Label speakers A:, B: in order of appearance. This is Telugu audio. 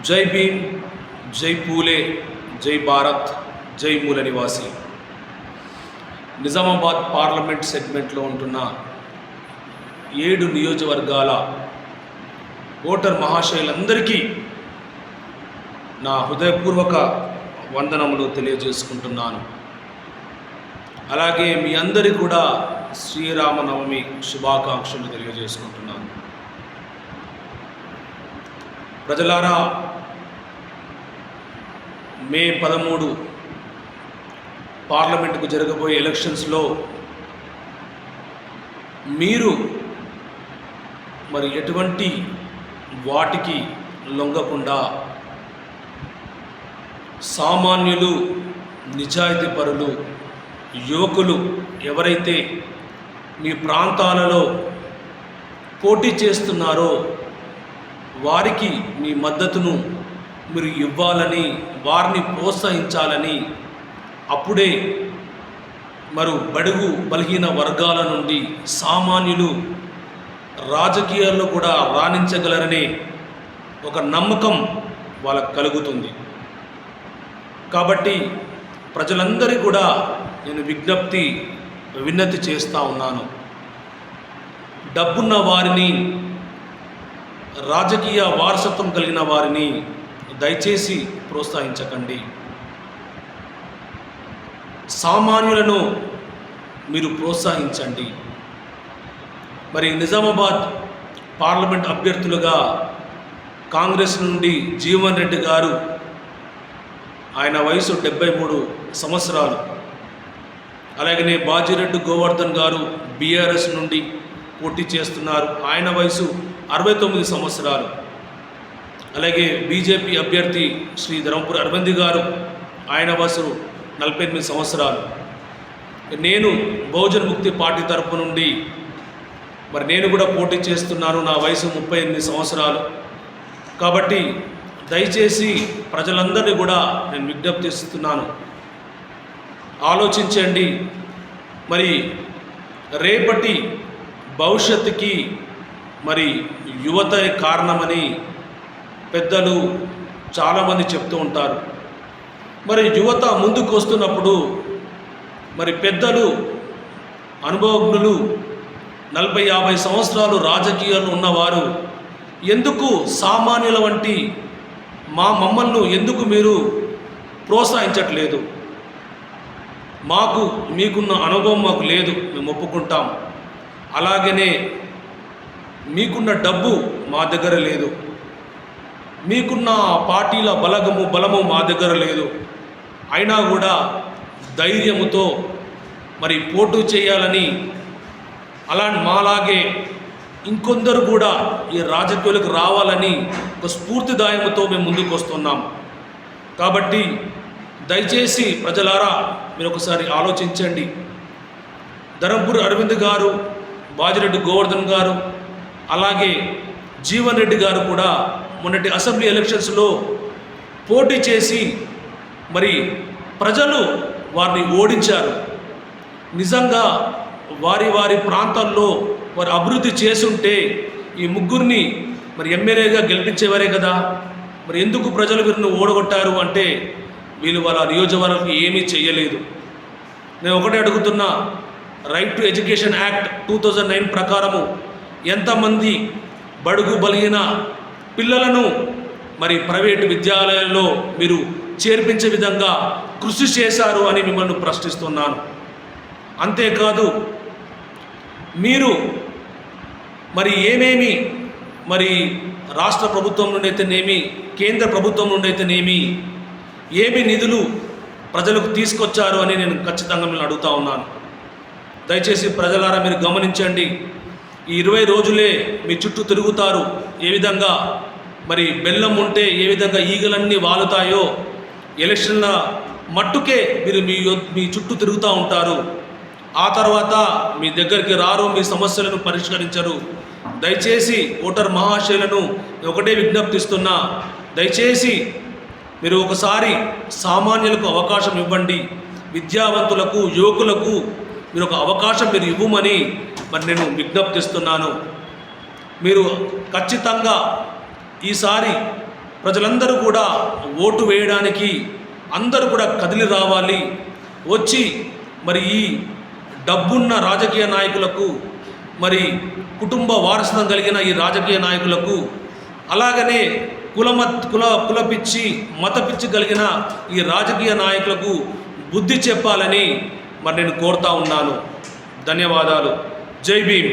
A: జై భీమ్ జై పూలే జై భారత్ జై మూల నివాసి. నిజామాబాద్ పార్లమెంట్ సెగ్మెంట్లో ఉంటున్న ఏడు నియోజకవర్గాల ఓటర్ మహాశయులందరికీ నా హృదయపూర్వక వందనములు తెలియజేసుకుంటున్నాను. అలాగే మీ అందరికీ కూడా శ్రీరామనవమి శుభాకాంక్షలు తెలియజేసుకుంటున్నాను. ప్రజలారా మే పదమూడు పార్లమెంటుకు జరగబోయే ఎలక్షన్స్లో మీరు మరి ఎటువంటి వాటికి లొంగకుండా సామాన్యులు నిజాయితీ పరులు యువకులు ఎవరైతే మీ ప్రాంతాలలో పోటీ చేస్తున్నారో వారికి మీ మద్దతును మీరు ఇవ్వాలని వారిని ప్రోత్సహించాలని అప్పుడే మరు బడుగు బలహీన వర్గాల నుండి సామాన్యులు రాజకీయాల్లో కూడా రాణించగలరనే ఒక నమ్మకం వాళ్ళకు కలుగుతుంది. కాబట్టి ప్రజలందరి కూడా నేను విజ్ఞప్తి విన్నతి చేస్తూ ఉన్నాను. డబ్బున్న వారిని రాజకీయ వారసత్వం కలిగిన వారిని దయచేసి ప్రోత్సహించకండి. సామాన్యులను మీరు ప్రోత్సహించండి. మరి నిజామాబాద్ పార్లమెంట్ అభ్యర్థులుగా కాంగ్రెస్ నుండి జీవన్ రెడ్డి గారు ఆయన వయసు డెబ్బై మూడు సంవత్సరాలు. అలాగనే బాజిరెడ్డి గోవర్ధన్ గారు బీఆర్ఎస్ నుండి పోటీ చేస్తున్నారు. ఆయన వయసు అరవై తొమ్మిది సంవత్సరాలు. అలాగే బీజేపీ అభ్యర్థి శ్రీ ధర్మపురి అరవింద్ గారు ఆయన వయసు నలభై ఎనిమిది సంవత్సరాలు. నేను బహుజన్ ముక్తి పార్టీ తరపు నుండి మరి నేను కూడా పోటీ చేస్తున్నాను నా వయసు ముప్పై ఎనిమిది సంవత్సరాలు. కాబట్టి దయచేసి ప్రజలందరినీ కూడా నేను విజ్ఞప్తిస్తున్నాను ఆలోచించండి. మరి రేపటి భవిష్యత్తుకి మరి యువత కారణమని పెద్దలు చాలామంది చెప్తూ ఉంటారు. మరి యువత ముందుకు వస్తున్నప్పుడు మరి పెద్దలు అనుభవజ్ఞులు నలభై యాభై సంవత్సరాలు రాజకీయాలు ఉన్నవారు ఎందుకు సామాన్యుల వంటి మా మమ్మల్ని ఎందుకు మీరు ప్రోత్సహించట్లేదు? మాకు మీకున్న అనుభవం మాకు లేదు మేము ఒప్పుకుంటాం. అలాగనే మీకున్న డబ్బు మా దగ్గర లేదు. మీకున్న పార్టీల బలగము బలము మా దగ్గర లేదు. అయినా కూడా ధైర్యముతో మరి పోటు చేయాలని అలా మాలాగే ఇంకొందరు కూడా ఈ రాజకీయాలకు రావాలని ఒక స్ఫూర్తిదాయముతో మేము ముందుకు వస్తున్నాం కాబట్టి దయచేసి ప్రజలారా మీరు ఒకసారి ఆలోచించండి. ధరంపూర్ అరవింద్ గారు బాజిరెడ్డి గోవర్ధన్ గారు అలాగే జీవన్ రెడ్డి గారు కూడా మొన్నటి అసెంబ్లీ ఎలక్షన్స్లో పోటీ చేసి మరి ప్రజలు వారిని ఓడించారు. నిజంగా వారి వారి ప్రాంతాల్లో వారు అభివృద్ధి చేసుంటే ఈ ముగ్గురిని మరి ఎమ్మెల్యేగా గెలిపించేవారే కదా. మరి ఎందుకు ప్రజలు వీరిని ఓడగొట్టారు అంటే వీళ్ళు వాళ్ళ నియోజకవర్గం ఏమీ చేయలేదు నేను ఒకటే అడుగుతున్నా right to education act two thousand nine ప్రకారము ఎంతమంది బడుగు బలిగిన పిల్లలను మరి ప్రైవేటు విద్యాలయాల్లో మీరు చేర్పించే విధంగా కృషి చేశారు అని మిమ్మల్ని ప్రశ్నిస్తున్నాను. అంతేకాదు మీరు మరి ఏమేమి మరి రాష్ట్ర ప్రభుత్వం నుండి అయితేనేమి కేంద్ర ప్రభుత్వం నుండి అయితేనేమి ఏమి నిధులు ప్రజలకు తీసుకొచ్చారు అని నేను ఖచ్చితంగా మిమ్మల్ని అడుగుతా ఉన్నాను. దయచేసి ప్రజలారా మీరు గమనించండి. ఈ ఇరవై రోజులే మీ చుట్టూ తిరుగుతారు. ఏ విధంగా? మరి బెల్లం ఉంటే ఏ విధంగా ఈగలన్నీ వాలుతాయో? ఎలక్షన్ల మట్టుకే మీరు మీ మీ చుట్టూ తిరుగుతూ ఉంటారు. ఆ తర్వాత మీ దగ్గరికి రారు మీ సమస్యలను పరిష్కరించరు. దయచేసి ఓటర్ మహాశయులను ఒకటే విజ్ఞప్తిస్తున్నా. దయచేసి మీరు ఒకసారి సామాన్యులకు అవకాశం ఇవ్వండి. విద్యావంతులకు యువకులకు మీరు ఒక అవకాశం మీరు ఇవ్వమని మరి నేను విజ్ఞప్తిస్తున్నాను మీరు ఖచ్చితంగా ఈసారి ప్రజలందరూ కూడా ఓటు వేయడానికి అందరూ కూడా కదిలి రావాలి. వచ్చి మరి ఈ డబ్బున్న రాజకీయ నాయకులకు మరి కుటుంబ వారసత్వం కలిగిన ఈ రాజకీయ నాయకులకు అలాగనే కులమ కుల కుల పిచ్చి మత పిచ్చి కలిగిన ఈ రాజకీయ నాయకులకు బుద్ధి చెప్పాలని మరి నేను కోరుతా ఉన్నాను. ధన్యవాదాలు. జై భీమ్